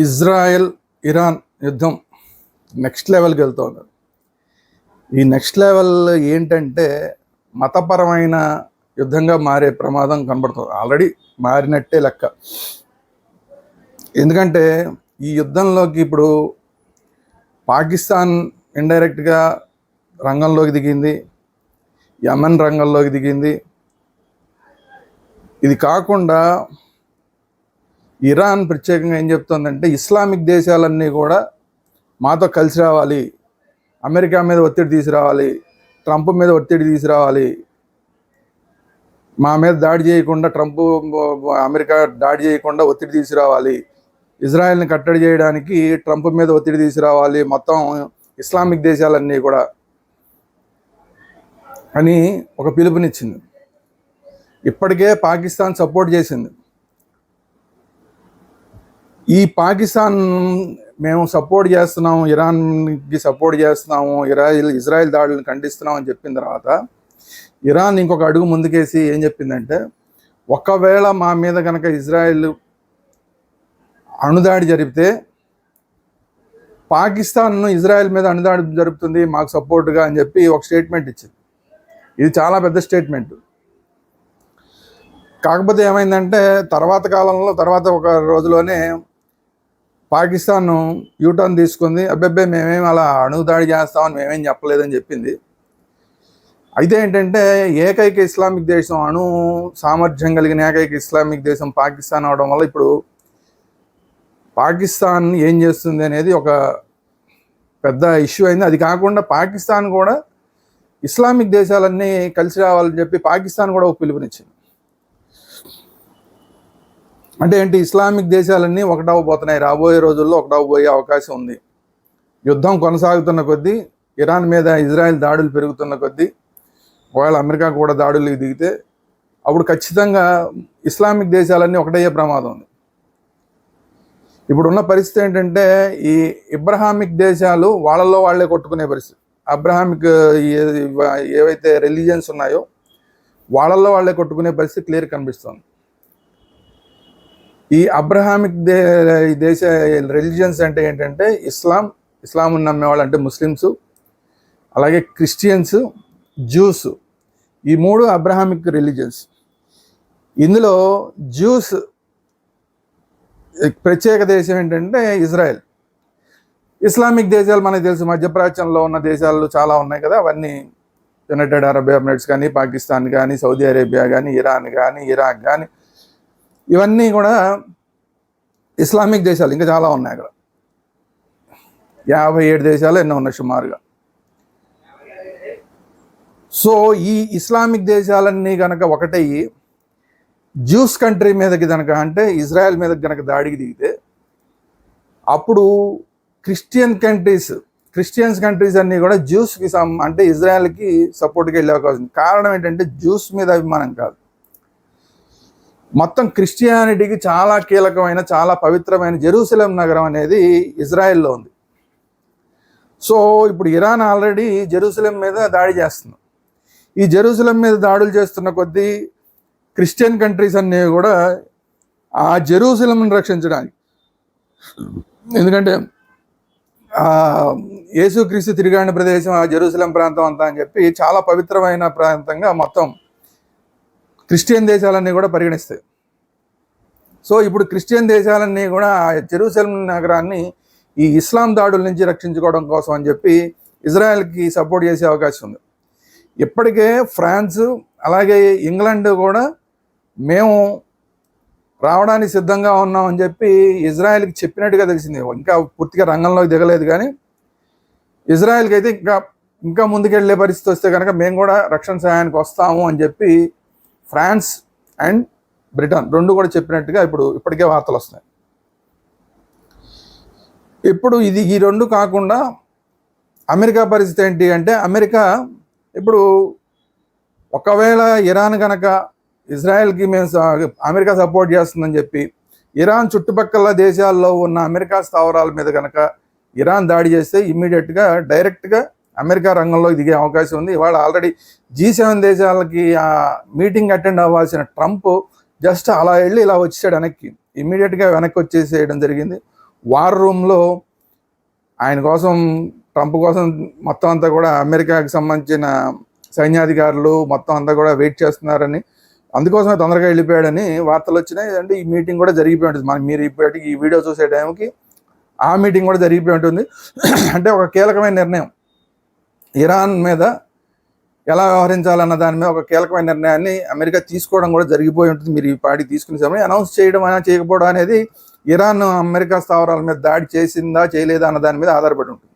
Israel Iran యుద్ధం next లెవెల్కి వెళ్తూ ఉన్నారు ఈ నెక్స్ట్ లెవెల్ ఏంటంటే మతపరమైన యుద్ధంగా మారే ప్రమాదం కనబడుతుంది. ఆల్రెడీ మారినట్టే లెక్క. ఎందుకంటే ఈ యుద్ధంలోకి ఇప్పుడు పాకిస్తాన్ ఇండైరెక్ట్గా రంగంలోకి దిగింది. యమన్ రంగంలోకి దిగింది. ఇది కాకుండా ఇరాన్ ప్రత్యేకంగా ఏం చెప్తోందంటే ఇస్లామిక్ దేశాలన్నీ కూడా మాతో కలిసి రావాలి అమెరికా మీద ఒత్తిడి తీసుకురావాలి ట్రంప్ మీద ఒత్తిడి తీసుకురావాలి. మా మీద దాడి చేయకుండా ట్రంప్ అమెరికా దాడి చేయకుండా ఒత్తిడి తీసుకురావాలి. ఇజ్రాయెల్ని కట్టడి చేయడానికి ట్రంప్ మీద ఒత్తిడి తీసుకురావాలి మొత్తం ఇస్లామిక్ దేశాలన్నీ కూడా అని ఒక పిలుపునిచ్చింది. ఇప్పటికే పాకిస్తాన్ సపోర్ట్ చేసింది. ఈ పాకిస్తాన్ మేము సపోర్ట్ చేస్తున్నాం ఇరాన్కి సపోర్ట్ చేస్తున్నాము ఇరాయిల్ ఇజ్రాయెల్ దాడులను ఖండిస్తున్నాం అని చెప్పిన తర్వాత ఇరాన్ ఇంకొక అడుగు ముందుకేసి ఏం చెప్పిందంటే ఒకవేళ మా మీద కనుక ఇజ్రాయెల్ అణుదాడి జరిపితే పాకిస్తాన్ను ఇజ్రాయెల్ మీద అణుదాడి జరుపుతుంది మాకు సపోర్ట్గా అని చెప్పి ఒక స్టేట్మెంట్ ఇచ్చింది. ఇది చాలా పెద్ద స్టేట్మెంట్. కాకపోతే ఏమైందంటే తర్వాత కాలంలో తర్వాత ఒక రోజులోనే పాకిస్తాన్ యూటర్న్ తీసుకుంది. అబ్బెబ్బే మేమేం అలా అణుదాడి చేస్తామని మేమేం చెప్పలేదని చెప్పింది. అయితే ఏంటంటే ఏకైక ఇస్లామిక్ దేశం అణు సామర్థ్యం కలిగిన ఏకైక ఇస్లామిక్ దేశం పాకిస్తాన్ అవడం వల్ల ఇప్పుడు పాకిస్తాన్ ఏం చేస్తుంది అనేది ఒక పెద్ద ఇష్యూ అయింది. అది కాకుండా పాకిస్తాన్ కూడా ఇస్లామిక్ దేశాలన్నీ కలిసి రావాలని చెప్పి పాకిస్తాన్ కూడా ఒక పిలుపునిచ్చింది. అంటే ఏంటి? ఇస్లామిక్ దేశాలన్నీ ఒకటవబోతున్నాయి. రాబోయే రోజుల్లో ఒకటవబోయే అవకాశం ఉంది. యుద్ధం కొనసాగుతున్న కొద్దీ ఇరాన్ మీద ఇజ్రాయెల్ దాడులు పెరుగుతున్న కొద్దీ ఒకవేళ అమెరికా కూడా దాడులు దిగితే అప్పుడు ఖచ్చితంగా ఇస్లామిక్ దేశాలన్నీ ఒకటయ్యే ప్రమాదం ఉంది. ఇప్పుడున్న పరిస్థితి ఏంటంటే ఈ ఇబ్రహామిక్ దేశాలు వాళ్ళల్లో వాళ్ళే కొట్టుకునే పరిస్థితి. అబ్రహామిక్ ఏ- ఏవైతే రిలీజియన్స్ ఉన్నాయో వాళ్ళల్లో వాళ్ళే కొట్టుకునే పరిస్థితి క్లియర్ కనిపిస్తుంది. ఈ అబ్రహామిక్ దే ఈ దేశ రిలీజియన్స్ అంటే ఏంటంటే ఇస్లాం ఇస్లాం నమ్మేవాళ్ళు అంటే ముస్లిమ్స్ అలాగే క్రిస్టియన్స్ జ్యూస్ ఈ మూడు అబ్రహామిక్ రిలీజియన్స్. ఇందులో జ్యూస్ ప్రత్యేక దేశం ఏంటంటే ఇజ్రాయెల్. ఇస్లామిక్ దేశాలు మనకు తెలుసు మధ్యప్రాచ్యంలో ఉన్న దేశాలు చాలా ఉన్నాయి కదా అవన్నీ యునైటెడ్ అరబ్ ఎమిరేట్స్ కానీ పాకిస్తాన్ కానీ సౌదీ అరేబియా కానీ ఇరాన్ కానీ ఇరాక్ కానీ ఇవన్నీ కూడా ఇస్లామిక్ దేశాలు ఇంకా చాలా ఉన్నాయి అక్కడ. యాభై ఏడు దేశాలు ఎన్నో ఉన్నాయి సుమారుగా. సో ఈ ఇస్లామిక్ దేశాలన్నీ కనుక ఒకటయ్యి జ్యూస్ కంట్రీ మీదకి కనుక అంటే ఇజ్రాయెల్ మీద కనుక దాడికి దిగితే అప్పుడు క్రిస్టియన్ కంట్రీస్ క్రిస్టియన్స్ కంట్రీస్ అన్నీ కూడా జ్యూస్కి సమ్ అంటే ఇజ్రాయెల్కి సపోర్ట్కి వెళ్ళే అవకాశం కారణం ఏంటంటే జ్యూస్ మీద అభిమానం కాదు. మొత్తం క్రిస్టియానిటీకి చాలా కీలకమైన చాలా పవిత్రమైన జెరూసలం నగరం అనేది ఇజ్రాయెల్లో ఉంది. సో ఇప్పుడు ఇరాన్ ఆల్రెడీ జెరూసలం మీద దాడి చేస్తుంది. ఈ జెరూసలం మీద దాడులు చేస్తున్న కొద్దీ క్రిస్టియన్ కంట్రీస్ అనేవి కూడా ఆ జెరూసలంను రక్షించడానికి. ఎందుకంటే యేసుక్రీస్తు తిరిగాని ప్రదేశం ఆ జెరూసలం ప్రాంతం అంతా అని చెప్పి చాలా పవిత్రమైన ప్రాంతంగా మొత్తం క్రిస్టియన్ దేశాలన్నీ కూడా పరిగణిస్తాయి. సో ఇప్పుడు క్రిస్టియన్ దేశాలన్నీ కూడా జెరూసలం నగరాన్ని ఈ ఇస్లాం దాడుల నుంచి రక్షించుకోవడం కోసం అని చెప్పి ఇజ్రాయెల్కి సపోర్ట్ చేసే అవకాశం ఉంది. ఇప్పటికే ఫ్రాన్స్ అలాగే ఇంగ్లాండ్ కూడా మేము రావడానికి సిద్ధంగా ఉన్నాం అని చెప్పి ఇజ్రాయెల్కి చెప్పినట్టుగా తెలిసింది. ఇంకా పూర్తిగా రంగంలోకి దిగలేదు కానీ ఇజ్రాయెల్కి అయితే ఇంకా ఇంకా ముందుకెళ్ళే పరిస్థితి వస్తే కనుక మేము కూడా రక్షణ సహాయానికి వస్తాము అని చెప్పి ఫ్రాన్స్ అండ్ బ్రిటన్ రెండు కూడా చెప్పినట్టుగా ఇప్పుడు ఇప్పటికే వార్తలు వస్తున్నాయి. ఇప్పుడు ఇది ఈ రెండు కాకుండా అమెరికా పరిస్థితి ఏంటి అంటే అమెరికా ఇప్పుడు ఒకవేళ ఇరాన్ కనుక ఇజ్రాయెల్కి మేము అమెరికా సపోర్ట్ చేస్తుందని చెప్పి ఇరాన్ చుట్టుపక్కల దేశాల్లో ఉన్న అమెరికా స్థావరాల మీద కనుక ఇరాన్ దాడి చేస్తే ఇమ్మీడియట్గా డైరెక్ట్గా అమెరికా రంగంలోకి దిగే అవకాశం ఉంది. ఇవాళ ఆల్రెడీ జీ సెవెన్ దేశాలకి ఆ మీటింగ్ అటెండ్ అవ్వాల్సిన ట్రంప్ జస్ట్ అలా వెళ్ళి ఇలా వచ్చేసాడు వెనక్కి. ఇమ్మీడియట్గా వెనక్కి వచ్చేసేయడం జరిగింది. వార్ రూమ్లో ఆయన కోసం ట్రంప్ కోసం మొత్తం అంతా కూడా అమెరికాకి సంబంధించిన సైన్యాధికారులు మొత్తం అంతా కూడా వెయిట్ చేస్తున్నారని అందుకోసమే తొందరగా వెళ్ళిపోయాడని వార్తలు వచ్చినాయి. అంటే ఈ మీటింగ్ కూడా జరిగిపోయి ఉంటుంది. మనం మీరు ఇప్పటికి ఈ వీడియో చూసే టైంకి ఆ మీటింగ్ కూడా జరిగిపోయి ఉంటుంది. అంటే ఒక కీలకమైన నిర్ణయం. ఇరాన్ మీద ఎలా వ్యవహరించాలన్న దాని మీద ఒక కీలకమైన నిర్ణయాన్ని అమెరికా తీసుకోవడం కూడా జరిగిపోయి ఉంటుంది. మీరు ఈ పార్టీ తీసుకునే సమయం అనౌన్స్ చేయడం అయినా చేయకపోవడం అనేది ఇరాన్ అమెరికా స్థావరాల మీద దాడి చేసిందా చేయలేదా అన్న దాని మీద ఆధారపడి ఉంటుంది.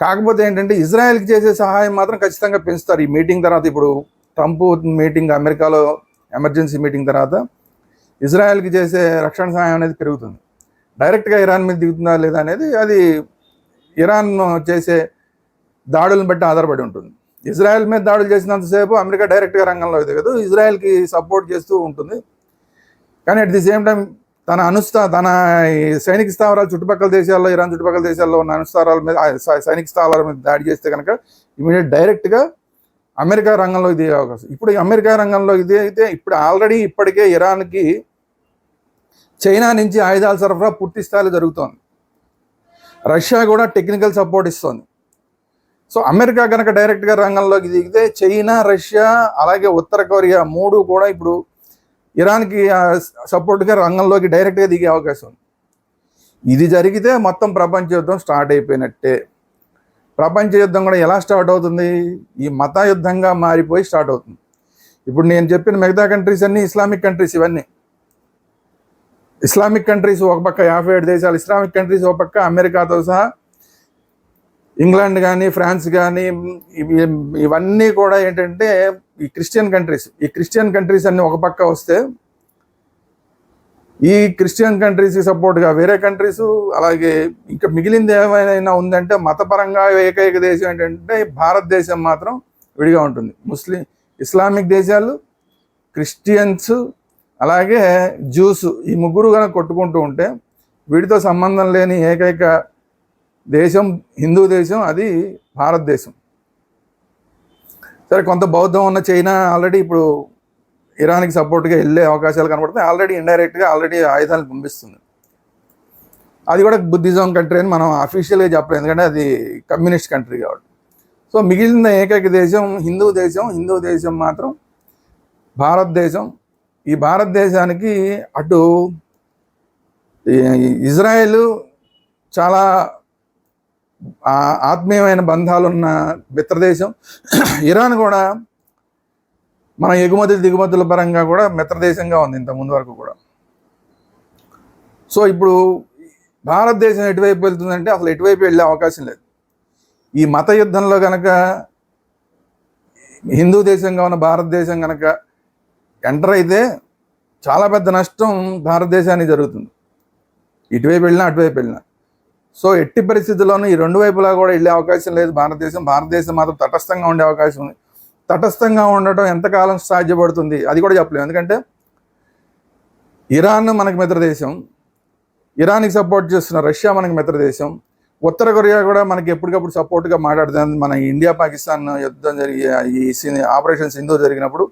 కాకపోతే ఏంటంటే ఇజ్రాయెల్కి చేసే సహాయం మాత్రం ఖచ్చితంగా పెంచుతారు. ఈ మీటింగ్ తర్వాత ఇప్పుడు ట్రంప్ మీటింగ్ అమెరికాలో ఎమర్జెన్సీ మీటింగ్ తర్వాత ఇజ్రాయెల్కి చేసే రక్షణ సహాయం అనేది పెరుగుతుంది. డైరెక్ట్గా ఇరాన్ మీద దిగుతుందా లేదా అనేది అది ఇరాన్ చేసే దాడులను బట్టి ఆధారపడి ఉంటుంది. ఇజ్రాయెల్ మీద దాడులు చేసినంతసేపు అమెరికా డైరెక్ట్గా రంగంలో దిగదు ఇజ్రాయెల్కి సపోర్ట్ చేస్తూ ఉంటుంది. కానీ అట్ ది సేమ్ టైం తన అనుస్థా తన సైనిక స్థావరాలు చుట్టుపక్కల దేశాల్లో ఇరాన్ చుట్టుపక్కల దేశాల్లో ఉన్న అనుస్థావరాల మీద సైనిక స్థావరాల మీద దాడి చేస్తే కనుక ఇమీడియట్ డైరెక్ట్గా అమెరికా రంగంలో ఇది అవకాశం. ఇప్పుడు అమెరికా రంగంలో ఇది అయితే ఇప్పుడు ఆల్రెడీ ఇప్పటికే ఇరాన్కి చైనా నుంచి ఆయుధాల సరఫరా పూర్తి స్థాయిలో జరుగుతోంది. రష్యా కూడా టెక్నికల్ సపోర్ట్ ఇస్తోంది. సో అమెరికా కనుక డైరెక్ట్గా రంగంలోకి దిగితే చైనా రష్యా అలాగే ఉత్తర కొరియా మూడు కూడా ఇప్పుడు ఇరాన్కి సపోర్ట్గా రంగంలోకి డైరెక్ట్గా దిగే అవకాశం ఉంది. ఇది జరిగితే మొత్తం ప్రపంచ యుద్ధం స్టార్ట్ అయిపోయినట్టే. ప్రపంచ యుద్ధం కూడా ఎలా స్టార్ట్ అవుతుంది? ఈ మత యుద్ధంగా మారిపోయి స్టార్ట్ అవుతుంది. ఇప్పుడు నేను చెప్పిన మిగతా కంట్రీస్ అన్నీ ఇస్లామిక్ కంట్రీస్ ఇవన్నీ. ఇస్లామిక్ కంట్రీస్ ఒక పక్క యాభై ఏడు దేశాలు ఇస్లామిక్ కంట్రీస్ ఒక పక్క అమెరికాతో సహా ఇంగ్లాండ్ కానీ ఫ్రాన్స్ కానీ ఇవన్నీ కూడా ఏంటంటే ఈ క్రిస్టియన్ కంట్రీస్. ఈ క్రిస్టియన్ కంట్రీస్ అన్ని ఒక పక్క వస్తే ఈ క్రిస్టియన్ కంట్రీస్కి సపోర్ట్గా వేరే కంట్రీస్ అలాగే ఇంకా మిగిలింది ఏమైనా ఉందంటే మతపరంగా ఏకైక దేశం ఏంటంటే భారతదేశం మాత్రం విడిగా ఉంటుంది. ముస్లిం ఇస్లామిక్ దేశాలు క్రిస్టియన్స్ అలాగే జ్యూస్ ఈ ముగ్గురు కనుక కొట్టుకుంటూ ఉంటే వీటితో సంబంధం లేని ఏకైక దేశం హిందూ దేశం అది భారతదేశం. సరే కొంత బౌద్ధం ఉన్న చైనా ఆల్రెడీ ఇప్పుడు ఇరాన్కి సపోర్ట్గా వెళ్ళే అవకాశాలు కనబడుతున్నాయి. ఆల్రెడీ ఇండైరెక్ట్గా ఆల్రెడీ ఆయుధాలు పంపిస్తుంది. అది కూడా బుద్ధిజం కంట్రీ అని మనం అఫీషియల్గా చెప్పలేం. ఎందుకంటే అది కమ్యూనిస్ట్ కంట్రీ కాబట్టి. సో మిగిలిన ఏకైక దేశం హిందూ దేశం హిందూ దేశం మాత్రం భారతదేశం. ఈ భారతదేశానికి అటు ఈ ఇజ్రాయెల్ చాలా ఆత్మీయమైన బంధాలున్న మిత్రదేశం. ఇరాన్ కూడా మన ఎగుమతులు దిగుమతుల పరంగా కూడా మిత్రదేశంగా ఉంది ఇంత ముందు వరకు కూడా. సో ఇప్పుడు భారతదేశం ఎటువైపు వెళ్తుందంటే అసలు ఎటువైపు వెళ్ళే అవకాశం లేదు. ఈ మత యుద్ధంలో కనుక హిందూ దేశంగా ఉన్న భారతదేశం కనుక ఎంటర్ అయితే చాలా పెద్ద నష్టం భారతదేశానికి జరుగుతుంది. ఇటువైపు వెళ్ళినా అటువైపు వెళ్ళినా. సో ఎట్టి పరిస్థితుల్లోనూ ఈ రెండు వైపులా కూడా వెళ్ళే అవకాశం లేదు. భారతదేశం భారతదేశం మాత్రం తటస్థంగా ఉండే అవకాశం ఉంది. తటస్థంగా ఉండటం ఎంతకాలం సాధ్యపడుతుంది? అది కూడా చెప్పలేము ఎందుకంటే ఇరాన్ మనకి మిత్రదేశం. ఇరాన్కి సపోర్ట్ చేస్తున్న రష్యా మనకి మిత్రదేశం. ఉత్తర కొరియా కూడా మనకి ఎప్పటికప్పుడు సపోర్ట్గా మాట్లాడుతుంది. మన ఇండియా పాకిస్తాన్ యుద్ధం జరిగి ఈ ఆపరేషన్ సింధు జరిగినప్పుడు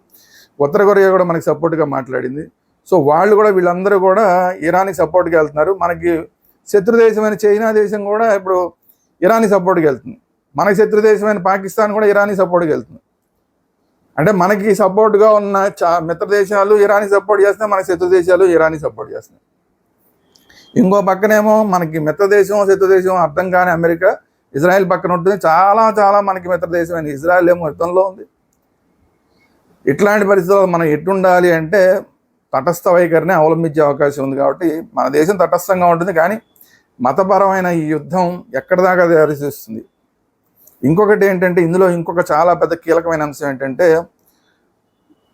ఉత్తర కొరియా కూడా మనకి సపోర్ట్గా మాట్లాడింది. సో వాళ్ళు కూడా వీళ్ళందరూ కూడా ఇరాన్కి సపోర్ట్గా వెళ్తున్నారు. మనకి శత్రు దేశమైన చైనా దేశం కూడా ఇప్పుడు ఇరానీ సపోర్ట్కి వెళ్తుంది. మనకి శత్రు దేశమైన పాకిస్తాన్ కూడా ఇరానీ సపోర్ట్కి వెళ్తుంది. అంటే మనకి సపోర్ట్గా ఉన్న చా మిత్ర దేశాలు ఇరానీ సపోర్ట్ చేస్తున్నాయి మన శత్రు దేశాలు ఇరానీ సపోర్ట్ చేస్తున్నాయి. ఇంకో పక్కనేమో మనకి మిత్ర దేశం శత్రు దేశం అర్థం కాని అమెరికా ఇజ్రాయెల్ పక్కన ఉంటుంది. చాలా చాలా మనకి మిత్ర దేశమైన ఇజ్రాయెల్ ఏమో యుద్ధంలో ఉంది. ఇట్లాంటి పరిస్థితుల్లో మనం ఎట్టుండాలి అంటే తటస్థ వైఖరిని అవలంబించే అవకాశం ఉంది కాబట్టి మన దేశం తటస్థంగా ఉంటుంది. కానీ మతపరమైన ఈ యుద్ధం ఎక్కడి దాకా దారితీస్తుంది? ఇంకొకటి ఏంటంటే ఇందులో ఇంకొక చాలా పెద్ద కీలకమైన అంశం ఏంటంటే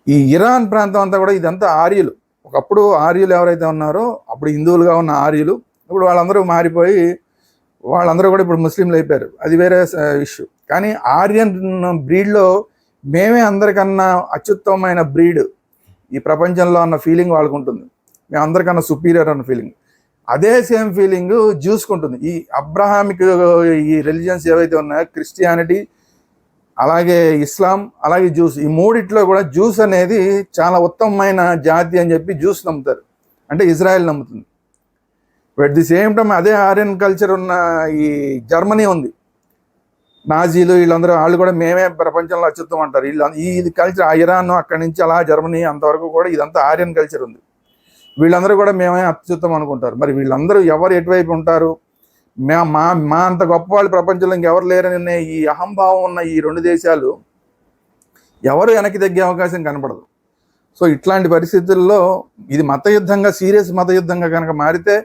ఈ ఇరాన్ ప్రాంతం అంతా కూడా ఇదంతా ఆర్యులు. ఒకప్పుడు ఆర్యులు ఎవరైతే ఉన్నారో అప్పుడు హిందువులుగా ఉన్న ఆర్యులు ఇప్పుడు వాళ్ళందరూ మారిపోయి వాళ్ళందరూ కూడా ఇప్పుడు ముస్లింలు అయిపోయారు. అది వేరే ఇష్యూ. కానీ ఆర్యన్ బ్రీడ్లో మేమే అందరికన్నా అత్యుత్తమమైన బ్రీడ్ ఈ ప్రపంచంలో అన్న ఫీలింగ్ వాళ్ళకు ఉంటుంది. మేము అందరికన్నా సుపీరియర్ అన్న ఫీలింగ్. అదే సేమ్ ఫీలింగ్ జ్యూస్కుంటుంది ఈ అబ్రహామిక్ ఈ రిలీజియన్స్ ఏవైతే ఉన్నాయో క్రిస్టియానిటీ అలాగే ఇస్లాం అలాగే జ్యూస్ ఈ మూడిట్లో కూడా జ్యూస్ అనేది చాలా ఉత్తమమైన జాతి అని చెప్పి జ్యూస్ నమ్ముతారు. అంటే ఇజ్రాయెల్ నమ్ముతుంది. అట్ ది సేమ్ టైం అదే ఆర్యన్ కల్చర్ ఉన్న ఈ జర్మనీ ఉంది. నాజీలు వీళ్ళందరూ వాళ్ళు కూడా మేమే ప్రపంచంలో అత్యుత్తం అంటారు వీళ్ళు ఈ కల్చర్ ఆ ఇరాన్ అక్కడి నుంచి అలా జర్మనీ అంతవరకు కూడా ఇదంతా ఆర్యన్ కల్చర్ ఉంది. వీళ్ళందరూ కూడా మేమే అత్యుత్తం అనుకుంటారు. మరి వీళ్ళందరూ ఎవరు ఎటువైపు ఉంటారు? మే మా మా అంత గొప్ప వాళ్ళు ప్రపంచంలో ఇంకెవరు లేరని ఈ అహంభావం ఉన్న ఈ రెండు దేశాలు ఎవరు వెనక్కి తగ్గే అవకాశం కనపడదు. సో ఇట్లాంటి పరిస్థితుల్లో ఇది మత యుద్ధంగా సీరియస్ మత యుద్ధంగా కనుక మారితే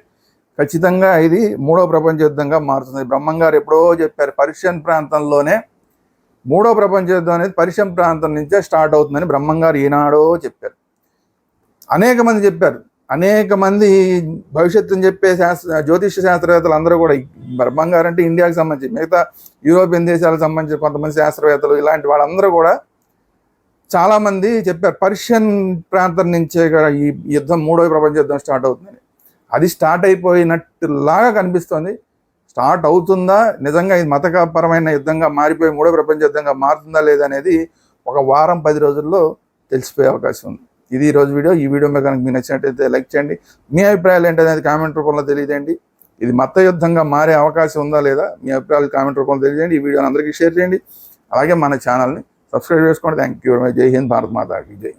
ఖచ్చితంగా ఇది మూడో ప్రపంచ యుద్ధంగా మారుతుంది. బ్రహ్మం గారు ఎప్పుడో చెప్పారు పర్షియన్ ప్రాంతంలోనే మూడో ప్రపంచ యుద్ధం అనేది పర్షియన్ ప్రాంతం నుంచే స్టార్ట్ అవుతుందని బ్రహ్మంగారు ఈనాడో చెప్పారు. అనేక మంది చెప్పారు అనేక మంది భవిష్యత్తుని చెప్పే శాస్త్ర జ్యోతిష శాస్త్రవేత్తలు అందరూ కూడా బ్రహ్మం గారు ఇండియాకి సంబంధించి మిగతా యూరోపియన్ దేశాలకు సంబంధించి కొంతమంది శాస్త్రవేత్తలు ఇలాంటి వాళ్ళందరూ కూడా చాలామంది చెప్పారు పర్షియన్ ప్రాంతం నుంచే ఈ యుద్ధం మూడో ప్రపంచ యుద్ధం స్టార్ట్ అవుతుందని అది స్టార్ట్ అయిపోయినట్టులాగా కనిపిస్తుంది. స్టార్ట్ అవుతుందా? నిజంగా ఇది మతపరమైన యుద్ధంగా మారిపోయి మూడో ప్రపంచ యుద్ధంగా మారుతుందా లేదా అనేది ఒక వారం పది రోజుల్లో తెలిసిపోయే అవకాశం ఉంది. ఇది ఈరోజు వీడియో. ఈ వీడియో మీకు కనుక మీకు నచ్చినట్టయితే లైక్ చేయండి. మీ అభిప్రాయాలు ఏంటనేది కామెంట్ రూపంలో తెలియజేయండి. ఇది మత యుద్ధంగా మారే అవకాశం ఉందా లేదా మీ అభిప్రాయాలు కామెంట్ రూపంలో తెలియజేయండి. ఈ వీడియోని అందరికీ షేర్ చేయండి. అలాగే మన ఛానల్ని సబ్స్క్రైబ్ చేసుకోండి. థ్యాంక్ యూ వెరీ మచ్ జై హింద్. భారత్ మాతాకి జై.